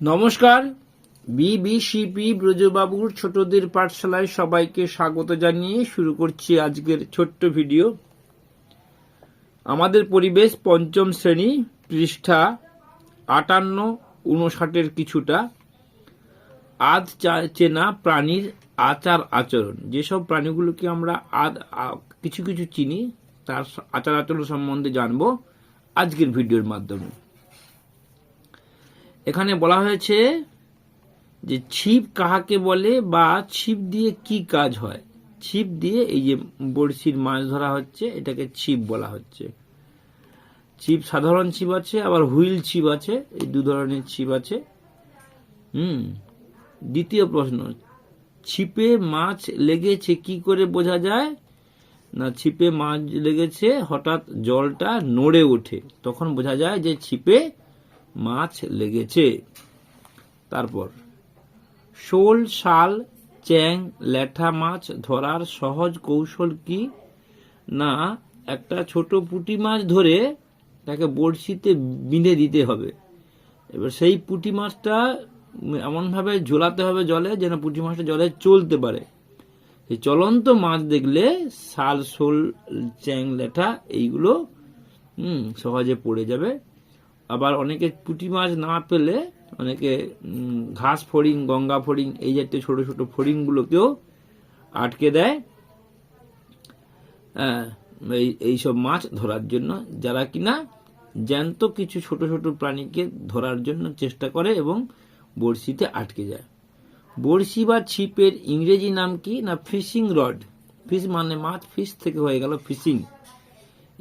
নমস্কার। বিবিসিপি ব্রজবাবুর ছোটদের পাঠশালায় সবাইকে স্বাগত জানিয়ে শুরু করছি আজকের ছোট্ট ভিডিও। আমাদের পরিবেশ পঞ্চম শ্রেণি পৃষ্ঠা আটান্ন উনষাটের কিছুটা। আজ চেনা প্রাণীর আচার আচরণ। যেসব প্রাণীগুলোকে আমরা আদ কিছু কিছু চিনি, তার আচার আচরণ সম্বন্ধে জানব আজকের ভিডিওর মাধ্যমে। এখানে বলা হয়েছে যে ছিপ কাহাকে বলে বা ছিপ দিয়ে কি কাজ হয়? ছিপ দিয়ে এই যে বড়শির মাছ ধরা হচ্ছে, এটাকে ছিপ বলা হচ্ছে। ছিপ সাধারণ ছিপ আছে, আবার হুইল ছিপ আছে, এই দু ধরনের ছিপ আছে। হুম, দ্বিতীয় প্রশ্ন, ছিপে মাছ লেগেছে কি করে বোঝা যায়? না, ছিপে মাছ লেগেছে, হঠাৎ জলটা নড়ে ওঠে, তখন বোঝা যায় যে ছিপে মাছ লেগেছে। তারপর, শোল, শাল, চ্যাং ল্যাঠা মাছ ধরার সহজ কৌশল কি? না, একটা ছোট পুঁটি মাছ ধরে তাকে বড়শিতে বিঁধে দিতে হবে। এবার সেই পুঁটি মাছটা এমনভাবে ঝোলাতে হবে জলে যেন পুঁটি মাছটা জলে চলতে পারে। এই চলন্ত মাছ দেখলে শাল, শোল, চ্যাং ল্যাঠা এইগুলো সহজে পড়ে যাবে। আবার অনেকে পুঁটি মাছ না পেলে অনেকে ঘাস ফড়িং, গঙ্গা ফড়িং, এই জাতীয় ছোট ছোট ফড়িংগুলোকেও আটকে দেয়। এই এইসব মাছ ধরার জন্য। যারা কিনা জ্যান্ত কিছু ছোট ছোট প্রাণীকে ধরার জন্য চেষ্টা করে এবং বড়শিতে আটকে যায়। বড়শি বা ছিপের ইংরেজি নাম কি? না, ফিশিং রড। ফিশ মানে মাছ, ফিশ থেকে হয়ে গেল fishing.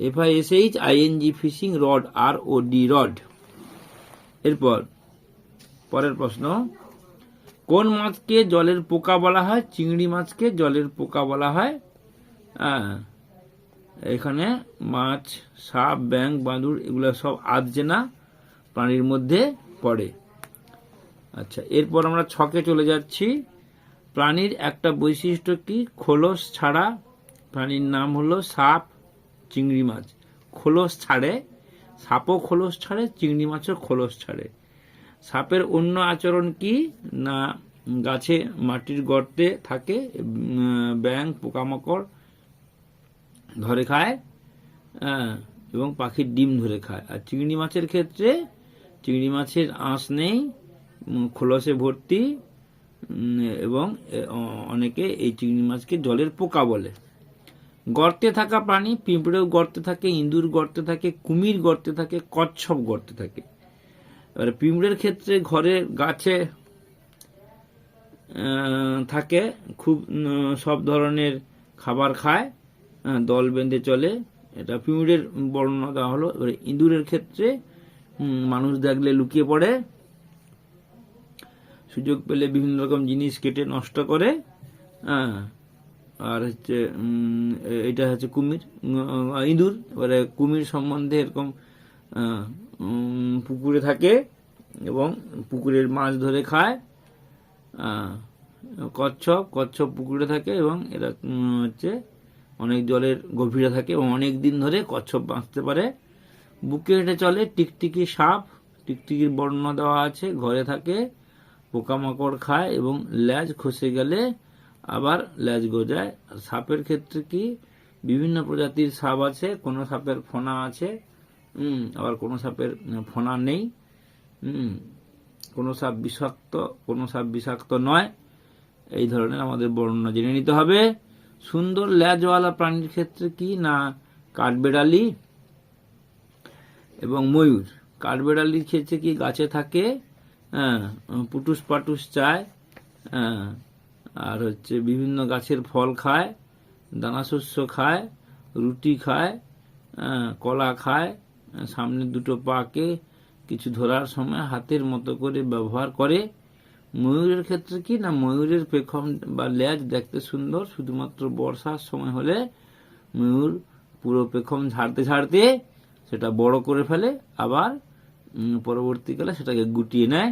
F I S H I N G fishing rod R O D rod এরপর, পরের প্রশ্ন। কোন মাছকে জলের পোকা বলা হয়? চিংড়ি মাছকে জলের পোকা বলা হয়? এখানে মাছ, সাপ ব্যাং বাঁদুর এগুলো সব আধজেনা প্রাণীর মধ্যে পড়ে। আচ্ছা এরপর আমরা ছকে চলে যাচ্ছি। প্রাণীর একটা বৈশিষ্ট্য কি? খোলস ছাড়া প্রাণীর নাম হলো সাপ। চিংড়ি মাছ। খোলস ছাড়ে সাপও খোলস ছাড়ে চিংড়ি মাছও খোলস ছাড়ে। সাপের অন্য আচরণ কি? না গাছে মাটির গর্তে থাকে ব্যাং পোকামাকড় ধরে খায় হ্যাঁ, এবং পাখির ডিম ধরে খায়। আর চিংড়ি মাছের ক্ষেত্রে চিংড়ি মাছের আঁশ নেই খোলসে ভর্তি এবং অনেকে এই চিংড়ি মাছকে জলের পোকা বলে। গর্তে থাকা প্রাণী, পিঁপড়েও গর্তে থাকে, ইঁদুর গর্তে থাকে, কুমির গর্তে থাকে, কচ্ছপ গর্তে থাকে। এবারে পিঁপড়ের ক্ষেত্রে ঘরে, গাছে থাকে, খুব সব ধরনের খাবার খায় দল বেঁধে চলে। এটা পিঁপড়ের বর্ণনা দেওয়া হলো। এবারে ইঁদুরের ক্ষেত্রে মানুষ দেখলে লুকিয়ে পড়ে, সুযোগ পেলে বিভিন্ন রকম জিনিস কেটে নষ্ট করে হ্যাঁ আর হচ্ছে এটা হচ্ছে কুমির ইঁদুর। এবারে কুমির সম্বন্ধে এরকম পুকুরে থাকে এবং পুকুরের মাছ ধরে খায়। কচ্ছপ কচ্ছপ পুকুরে থাকে এবং এরা হচ্ছে অনেক জলের গভীরে থাকে এবং অনেক দিন ধরে কচ্ছপ বাঁচতে পারে। বুকে হেঁটে চলে, টিকটিকি সাপ, টিকটিকির বর্ণনা দেওয়া আছে, ঘরে থাকে, পোকামাকড় খায় এবং ল্যাজ খসে গেলে আবার ল্যাজ গজায়। আর সাপের ক্ষেত্রে কি? বিভিন্ন প্রজাতির সাপ আছে, কোনো সাপের ফোনা আছে আবার কোনো সাপের ফোনা নেই কোনো সাপ বিষাক্ত, কোনো সাপ বিষাক্ত নয়। এই ধরনের আমাদের বর্ণনা জেনে নিতে হবে। সুন্দর ল্যাজওয়ালা প্রাণীর ক্ষেত্রে কি না কাঠবেড়ালি এবং ময়ূর? কাঠবেড়ালির ক্ষেত্রে কি গাছে থাকে? হ্যাঁ পুটুস পাটুস চায় হ্যাঁ আর হচ্ছে বিভিন্ন গাছের ফল খায়, দানা শস্য খায়, রুটি খায় কলা খায়, সামনে দুটো পাকে কিছু ধরার সময় হাতের মতো করে ব্যবহার করে। ময়ূরের ক্ষেত্রে কি না, ময়ূরের পেখম বা লেজ দেখতে সুন্দর, শুধুমাত্র বর্ষার সময় হলে ময়ূর পুরো পেখম ঝাড়তে ঝাড়তে সেটা বড় করে ফেলে, আবার পরবর্তীকালে সেটাকে গুটিয়ে নেয়।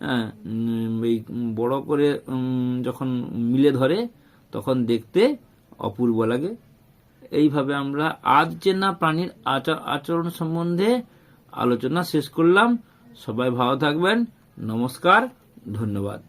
এই বড় করে যখন মিলে ধরে, তখন দেখতে অপূর্ব লাগে। এইভাবে আমরা আজ চেনা প্রাণীর আচার আচরণ সম্বন্ধে আলোচনা শেষ করলাম। সবাই ভালো থাকবেন। নমস্কার, ধন্যবাদ।